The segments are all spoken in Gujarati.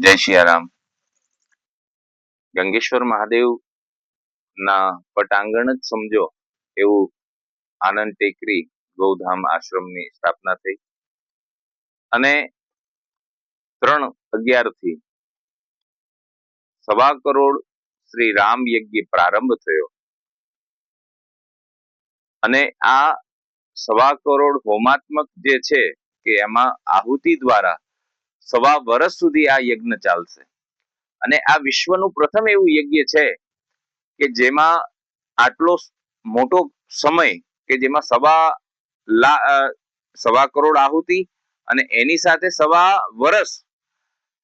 જય સિયારામ ગંગેશ્વર મહાદેવ ના પટાંગણ જ સમજો એવું આનંદ ટેકરી ગૌધામ આશ્રમની સ્થાપના થઈ. અને ત્રણ અગિયારથી સવા કરોડ શ્રી રામ યજ્ઞ પ્રારંભ થયો. અને આ સવા કરોડ હોમાત્મક જે છે કે એમાં આહુતિ દ્વારા સવા વર્ષ સુધી આ યજ્ઞ ચાલશે. અને આ વિશ્વનું પ્રથમ એવું યજ્ઞ છે કે જેમાં આટલો મોટો સમય કે જેમાં સવા સવા કરોડ આહુતિ અને એની સાથે સવા વર્ષ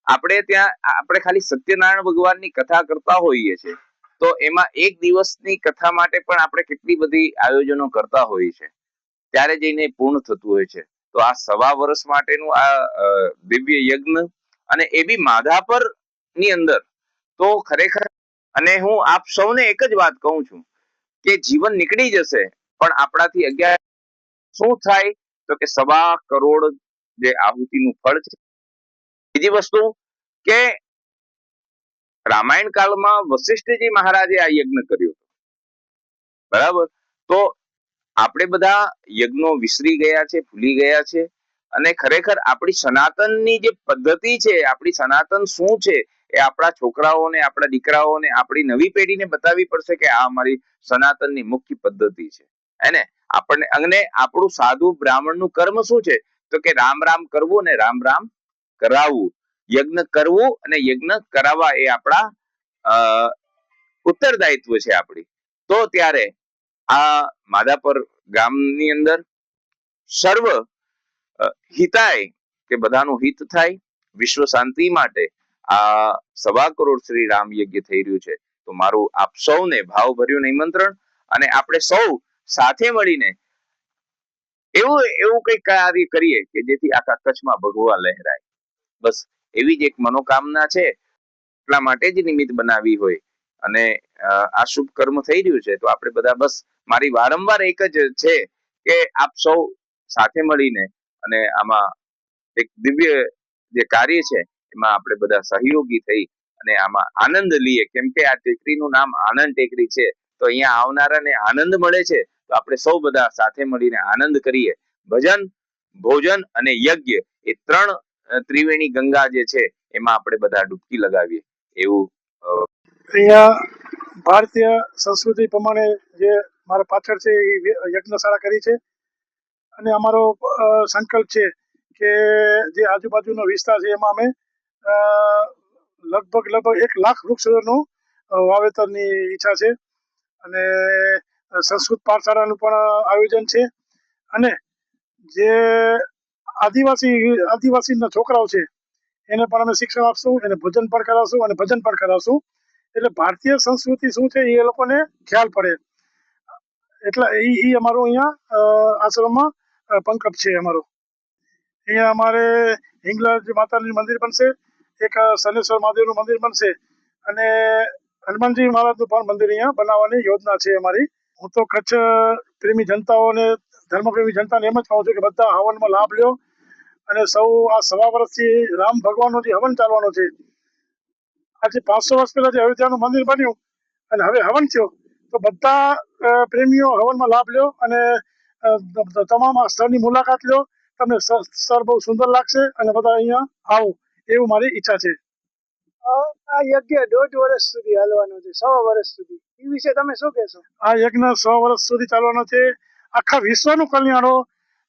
આપણે ત્યાં, આપણે ખાલી સત્યનારાયણ ભગવાનની કથા કરતા હોઈએ છીએ તો એમાં એક દિવસની કથા માટે પણ આપણે કેટલી બધી આયોજનો કરતા હોઈએ છીએ ત્યારે જઈને પૂર્ણ થતું હોય છે. તો આ સવા વર્ષ માટેનું આ દિવ્ય યજ્ઞ અને એ બી માધાપરની અંદર. તો ખરેખર અને હું આપ સૌને એક જ વાત કહું છું કે જીવન નીકળી જશે, પણ આપણાથી અગિયાર શું થાય? તો કે સવા કરોડ જે આહુતિનું ફળ છે. બીજી વસ્તુ કે રામાયણ કાળમાં વશિષ્ઠજી મહારાજે આ યજ્ઞ કર્યો બરાબર? તો આપણે બધા યજ્ઞો વિસરી ગયા છે, ભૂલી ગયા છે અને ખરેખર આપણી સનાતનની જે પદ્ધતિ છે, આપણી સનાતન શું છે એ આપણા છોકરાઓને, આપણા દીકરાઓને, આપણી નવી પેઢીને બતાવવી પડશે કે આ અમારી સનાતનની મુખ્ય પદ્ધતિ છે. હેને આપણને, અને આપણું સાધુ બ્રાહ્મણનું કર્મ શું છે? તો કે રામ રામ કરવું અને રામ રામ કરાવવું. યજ્ઞ કરવું અને યજ્ઞ કરાવવા એ આપણા ઉત્તરદાયિત્વ છે આપણી. તો ત્યારે આ માધાપર ગામની અંદર સર્વ હિતાય કે બધાનું હિત થાય, વિશ્વ શાંતિ માટે આ સવા કરોડ શ્રી રામ યજ્ઞ થઈ રહ્યું છે. તો મારું આપ સૌને ભાવભર્યું નિમંત્રણ અને આપણે સૌ સાથે મળીને એવું એવું કઈ કાર્ય કરીએ કે જેથી આખા કચ્છમાં ભગવા લહેરાય. બસ એવી જ એક મનોકામના છે. એટલા માટે જ નિમિત્ત બનાવી હોય અને આ શુભ કર્મ થઈ રહ્યું છે. તો આપણે બધા બસ મારી વારંવાર એક જ છે કે આપ સૌ સાથે મળીને અને આમાં એક દિવ્ય જે કાર્ય છે, એમાં આપણે બધા સહયોગી થઈ અને આમાં આનંદ લઈએ. કેમ કે આ ટેકરીનું નામ આનંદ ટેકરી છે. તો અહીંયા આવનારાને આનંદ મળે છે. તો આપણે સૌ બધા સાથે મળીને આનંદ કરીએ. ભજન, ભોજન અને યજ્ઞ એ ત્રણ ત્રિવેણી ગંગા જે છે, એમાં આપણે બધા ડૂબકી લગાવીએ. એવું અહીંયા ભારતીય સંસ્કૃતિ પ્રમાણે જે મારા પાછળ છે એ યજ્ઞશાળા કરી છે. અને અમારો સંકલ્પ છે કે જે આજુબાજુનો વિસ્તાર છે એમાં અમે લગભગ લગભગ એક લાખ વૃક્ષોનું વાવેતરની ઈચ્છા છે. અને સંસ્કૃત પાઠશાળાનું પણ આયોજન છે. અને જે આદિવાસી, આદિવાસીના છોકરાઓ છે, એને પણ અમે શિક્ષણ આપશું, એને ભોજન પણ કરાવશું અને ભજન પણ કરાવશું. એટલે ભારતીય સંસ્કૃતિ શું છે એ લોકોને ખ્યાલ પડે. એટલે એ એ અમારો અહીંયા આશ્રમમાં પંકપ છે અમારો. અહીંયા અમારે હિંગલાજ માતાનું મંદિર બનશે, એક શનેશ્વર મહાદેવનું મંદિર બનશે અને હનુમાનજી મહારાજનું પણ મંદિર અહીંયા બનાવવાની યોજના છે અમારી. હું તો કચ્છ પ્રેમી જનતાઓને ધર્મપ્રેમી જનતાને એમ જ કહું છું કે બધા હવનમાં લાભ લ્યો અને સૌ આ સવા વર્ષથી રામ ભગવાનનો જે હવન ચાલવાનો છે આજે પાંચસો વર્ષ પહેલા જે અયોધ્યાનું મંદિર બન્યું અને હવે હવન થયો તો બધા પ્રેમીઓ હવનમાં લાભ લ્યો અને તમામ આ સ્થળની મુલાકાત લ્યો. તમને સ- સ્થળ બહુ સુંદર લાગશે અને બધા અહીંયા આવો એવું મારી ઈચ્છા છે. આ યજ્ઞ દોઢ વર્ષ સુધી હાલવાનો છે સો વર્ષ સુધી. એ વિશે તમે શું કહેશો? આ યજ્ઞ સો વર્ષ સુધી ચાલવાનો છે. આખા વિશ્વનું કલ્યાણો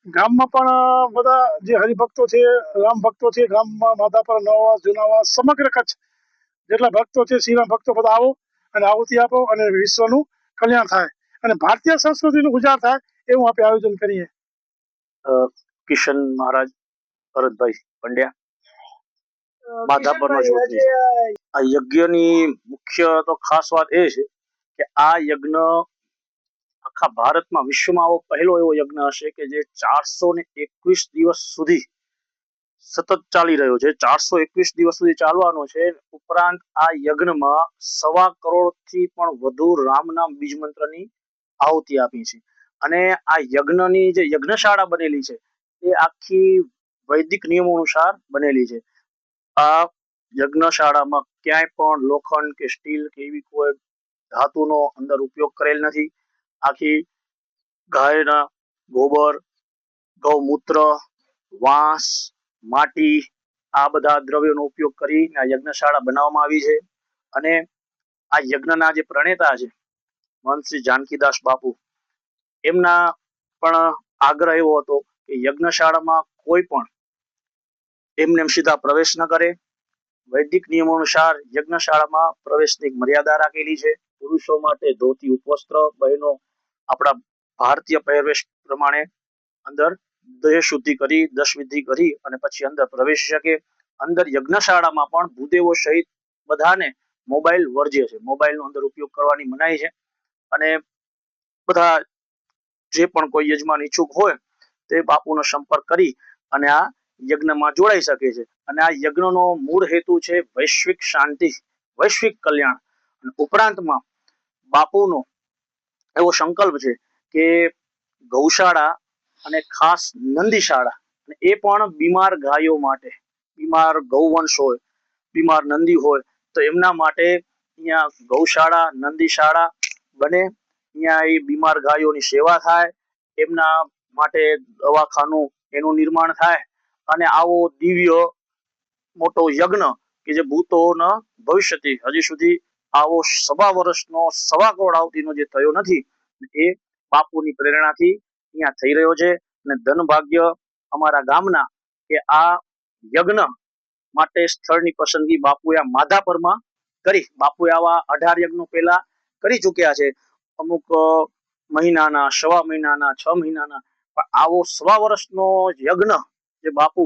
ગામમાં પણ બધા જે હરિભક્તો છે રામ ભક્તો છે ગામમાં માધાપર નવાસ જુનાવાસ સમગ્ર કચ્છ જેટલા ભક્તો છે શ્રીરામ ભક્તો બધા આવો અને આહુતિ આપો અને વિશ્વનું કલ્યાણ થાય. અને ભારતીય સંસ્કૃતિનું ગુજાર થાય એવું આપણે આયોજન કરીએ. કિશન મહારાજ ભરતભાઈ પંડ્યા. માધાપરનો આ યજ્ઞની મુખ્ય તો ખાસ વાત એ છે કે આ યજ્ઞ આખા ભારતમાં વિશ્વમાં આવો પહેલો એવો યજ્ઞ હશે કે જે ચારસો ને એકવીસ દિવસ સુધી સતત ચાલી રહ્યો છે. ચારસો એકવીસ દિવસ સુધી ચાલવાનો છે. ઉપરાંત આ યજ્ઞમાં સવા કરોડથી પણ વધુ રામ નામ બીજ મંત્રની આહુતિ આપી છે. અને આ યજ્ઞની જે યજ્ઞશાળા બનેલી છે, એ આખી વૈદિક નિયમો અનુસાર બનેલી છે. આ યજ્ઞશાળામાં ક્યાંય પણ લોખંડ કે સ્ટીલ કે એવી કોઈ ધાતુનો અંદર ઉપયોગ કરેલ નથી. આખી ગાયના ગોબર, ગૌમૂત્ર, વાંસ માટી, આ બધા દ્રવ્યોનો ઉપયોગ કરીને આ યજ્ઞશાળા બનાવવામાં આવી છે. અને આ યજ્ઞના જે પ્રણેતા છે, મહંતશ્રી જાનકીદાસ બાપુ, એમના પણ આગ્રહ એવો હતો કે યજ્ઞશાળામાં કોઈ પણ એમને એમ સીધા પ્રવેશ ન કરે. વૈદિક નિયમો અનુસાર યજ્ઞશાળામાં પ્રવેશની મર્યાદા રાખેલી છે. પુરુષો માટે ધોતી ઉપવસ્ત્ર, બહેનો આપણા ભારતીય પહેરવેશ પ્રમાણે અંદર દેહ શુદ્ધિ કરી દશ કરી અને પછી અંદર પ્રવેશી શકે અંદર યજ્ઞશાળામાં પણ ભૂદેવો સહિત બધાને મોબાઈલ વર્જ્ય છે. મોબાઈલનો અંદર ઉપયોગ કરવાની મનાઈ છે અને બધા જે પણ કોઈ યજમાન ઈચ્છુક હોય તે બાપુનો સંપર્ક કરી અને આ યજ્ઞમાં જોડાઈ શકે છે. અને આ યજ્ઞનો મૂળ હેતુ છે વૈશ્વિક શાંતિ, વૈશ્વિક કલ્યાણ. અને ઉપરાંતમાં બાપુનો એવો સંકલ્પ છે કે ગૌશાળા અને ખાસ નંદીશાળા. અને એ પણ બીમાર ગાયો માટે. બીમાર ગૌવંશ હોય, બીમાર નંદી હોય, તો એમના માટે અહીંયા ગૌશાળા, નંદીશાળા બને. અહીંયા એ બીમાર ગાયોની સેવા થાય, એમના માટે દવાખાનું એનું નિર્માણ થાય. અને આવો દિવ્ય, મોટો યજ્ઞ કે જે ભૂતોના ભવિષ્યથી હજી સુધી આવો સવા વર્ષનો, સવા કરોડ આવતીનો જે થયો નથી, એ બાપુની પ્રેરણાથી અહીંયા થઈ રહ્યો છે અને ધન ભાગ્ય અમારા ગામના કે આ યજ્ઞ માટે સ્થળની પસંદગી બાપુએ માધાપરમાં કરી. બાપુએ આવા અઢાર યજ્ઞો પહેલા કરી ચૂક્યા છે. અમુક મહિનાના, સવા મહિનાના, છ મહિનાના, પણ આવો સવા વર્ષનો યજ્ઞ જે બાપુ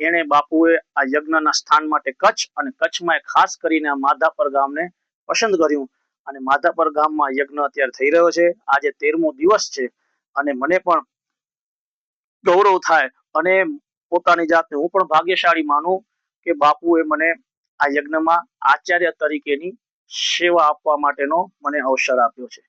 એને બાપુએ આ યજ્ઞના સ્થાન માટે કચ્છ અને કચ્છમાં ખાસ કરીને આ માધાપર ગામને પસંદ કર્યું. અને માધાપર ગામમાં યજ્ઞ અત્યારે થઈ રહ્યો છે. આજે તેરમો દિવસ છે. અને મને પણ ગૌરવ થાય અને પોતાની જાતને હું પણ ભાગ્યશાળી માનું કે બાપુએ મને આ યજ્ઞમાં આચાર્ય તરીકેની સેવા આપવા માટેનો મને અવસર આપ્યો છે.